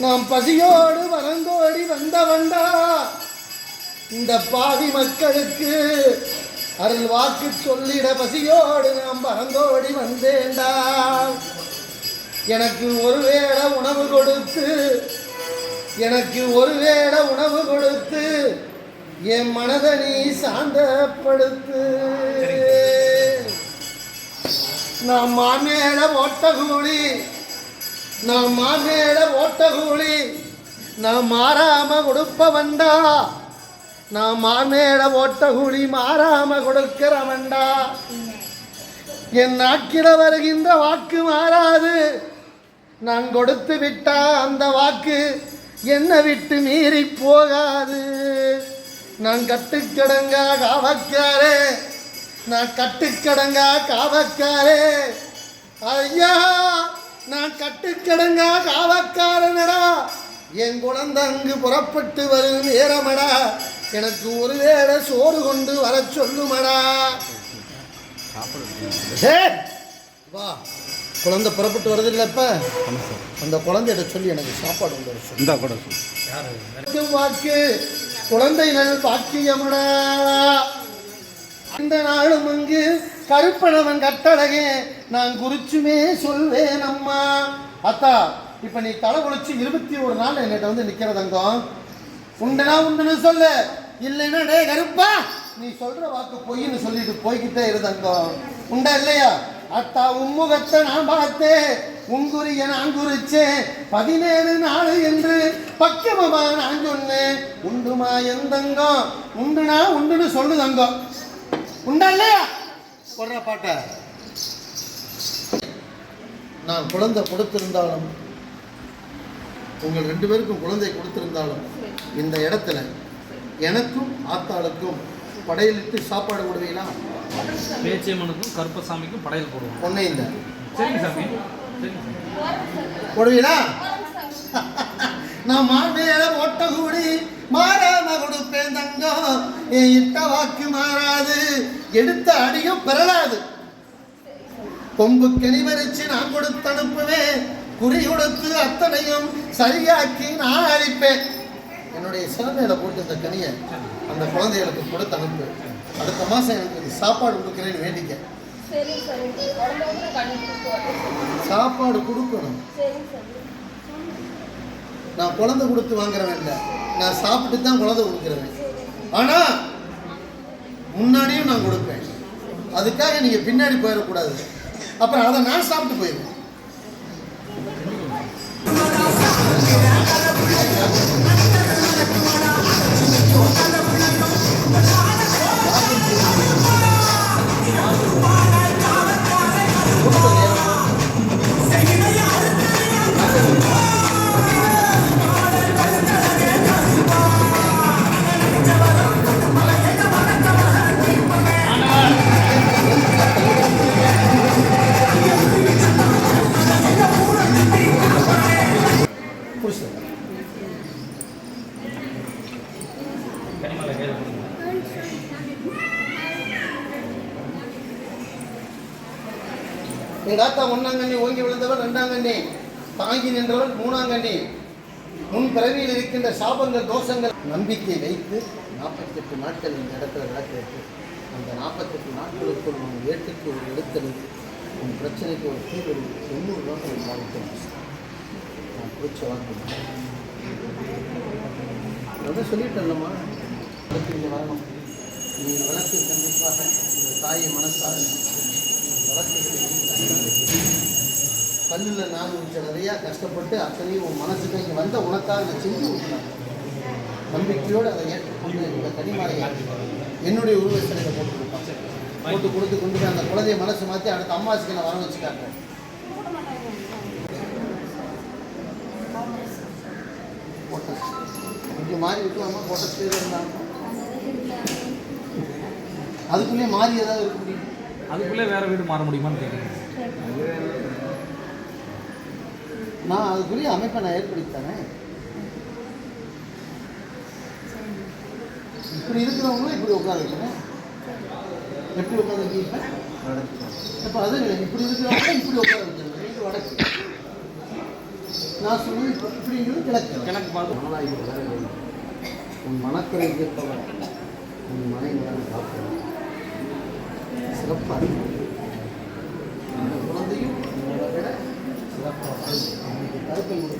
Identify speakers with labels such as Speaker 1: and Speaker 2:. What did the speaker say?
Speaker 1: நாம் பசியோடு வளர்ந்தோடி வந்தவண்டா இந்த பாவி மக்களுக்கு அருள் வாக்கு சொல்லிட பசியோடு நாம் பறந்தோடி வந்தேன்டா. எனக்கு ஒருவேளை உணவு கொடுத்து எனக்கு ஒருவேளை உணவு கொடுத்து என் மனதை நீ சாந்தப்படுத்து. நான் மாமேல ஓட்ட கூலி நான் மாமேல ஓட்ட கூலி நான் மாறாம கொடுப்பவன்டா நான் மாமேல ஓட்ட கூலி மாறாம கொடுக்கிறவன்டா என் நாக்கிட வருகின்ற வாக்கு மாறாது. நான் கொடுத்து விட்டா அந்த வாக்கு என்னை விட்டு மீறி போகாது. நான் கட்டுக்கடங்கா காவக்காரே நான் கட்டுக்கடங்கா காவக்காரே. ஐயா! நான் கட்டுக்கடங்கா காவக்காரனடா. என் குழந்தை அங்கு புறப்பட்டு வரும் நேரமடா. எனக்கு ஒருவேளை சோறு கொண்டு வர சொல்லுமடா. ஏய், வா. குழந்தை புறப்பட்டு வருது இல்லப்ப அந்த குழந்தையிட சொல்லி எனக்கு சாப்பாடு கொண்டு வர சொல்லு.
Speaker 2: கூட
Speaker 1: வாக்கு வாக்கு. குழந்தைகள் பாக்கியமடா. இந்த நாளும் அங்கு கருப்பனவன் கட்டழகே நான் குறிச்சுமே சொல்வேன் அம்மா. அத்தா இப்ப நீ தலை குளிச்சு இருபத்தி ஒரு நாள் என்கிட்ட வந்து நிக்கிற தங்கம். உண்டுனா உண்டுன்னு சொல்லு. இல்லைன்னா டே கருப்பா நீ சொல்ற வாக்கு பொய்ன்னு சொல்லிட்டு போய்கிட்டே இரு தங்கம். உண்டா இல்லையா? அத்தா உம்முகத்தை நான் பார்த்தேன். உங்குரிய நான் குறிச்சேன். பதினேழு நாள் என்று பக்கமமா நான் சொன்னேன். உண்டுமா எந்தங்கம் உண்டுனா உண்டுன்னு சொல்லு தங்கம். உண்டா இல்லையா? போடுற பாட்ட. நான் குழந்தை கொடுத்திருந்தாலும் உங்கள் ரெண்டு பேருக்கும் குழந்தை கொடுத்திருந்தாலும் இந்த இடத்துல எனக்கும் ஆத்தாளுக்கும் படையலிட்டு சாப்பாடு போடுவீங்களா?
Speaker 3: பேச்சியம்மனுக்கும் கருப்பசாமிக்கும் படையல் போடுவோம்.
Speaker 1: பொண்ணை இந்த
Speaker 3: சரிங்க சாமி.
Speaker 1: போடுவீங்களா? நான் மார்பேல ஓட்ட கூடி மாறாம கொடுப்பேன் தங்கம். என் இட்ட வாக்கு மாறாது. எடுத்த அடியும் பெறலாது. கொம்பு கனிவரிச்சு நான் கொடுத்து அனுப்புவேன். குறி கொடுத்து அத்தனையும் சரியாக்கி நான் அழிப்பேன். என்னுடைய சிறமையில போட்டு இந்த கனியை அந்த குழந்தைகளுக்கு கொடுத்து அனுப்பு. அடுத்த மாசம் எனக்கு சாப்பாடு கொடுக்குறேன்னு வேண்டிக்க. சாப்பாடு கொடுக்கணும். நான் குழந்தை கொடுத்து வாங்குறவன் இல்லை. நான் சாப்பிட்டு தான் குழந்தை கொடுக்குறேன் ஆனால் முன்னாடியும் நான் கொடுப்பேன். அதுக்காக நீங்கள் பின்னாடி போயிடக்கூடாது. அப்புறம் அதை நான் சாப்பிட்டு போயிடுவேன். எங்கள் ஆத்தா ஒன்னாங்கண்ணி ஓங்கி விழுந்தவர் ரெண்டாங்கண்ணி தாங்கி நின்றவர் மூணாங்கண்ணி முன் பிறவியில் இருக்கின்ற சாபங்கள் தோஷங்கள் நம்பிக்கை வைத்து நாற்பத்தெட்டு நாட்கள் இந்த இடத்துல விளக்கு அந்த நாற்பத்தெட்டு நாட்களுக்குள் உன் ஏட்டுக்கு ஒரு எடுத்தெழுது உன் பிரச்சனைக்கு ஒரு தீர்வு தொண்ணூறு ரூபா ஒரு நான் பிடிச்ச வாக்கு அதான் சொல்லிட்டேன்லம்மா. இங்கே வரணும் நீ வளர்த்து கண்டிப்பாக இந்த தாயை மனசாக பல்லில் நான் கொஞ்சம் நிறையா கஷ்டப்பட்டு அத்தனையும் உன் மனசுக்கு இங்கே வந்த உனக்காக நான் செஞ்சு கொடுக்குறேன் நம்பிக்கையோடு அதை ஏற்றுக்கொண்டு இந்த கனிமாலையை என்னுடைய உருவ சிலையில் போட்டு போட்டு கொடுத்து கொண்டு போய் அந்த குழந்தைய மனசு மாற்றி அடுத்த அம்மாசுக்கு நான் வர வச்சு போட்டேன் மாறி விட்டுலாமா? போட்ட இருந்தாங்க அதுக்குள்ளே மாறி ஏதாவது இருக்க முடியும்?
Speaker 3: அதுக்குள்ளே வேறு வீடு மாற முடியுமான்னு கேட்குறேன்
Speaker 1: நான் அதுக்குரிய அமைப்பை நான் ஏற்படுத்தி தரேன். இப்படி இருக்கிறவங்களும் இப்படி உட்கார வைக்கிறேன் எப்படி உட்கார வைக்கிறீங்க? இப்போ அது இப்படி இருக்கிறவங்க இப்படி உட்கார வைக்கிறேன் வடக்கு. நான் சொன்னது இப்படிங்கிறது கிழக்கு.
Speaker 3: கிழக்கு பார்த்து
Speaker 1: மனதாய் உன் மனக்குறை இருப்பவன் உன் மனைவியான காக்கிறேன் சிறப்பாக குழந்தையும் விட சிறப்பாக depender.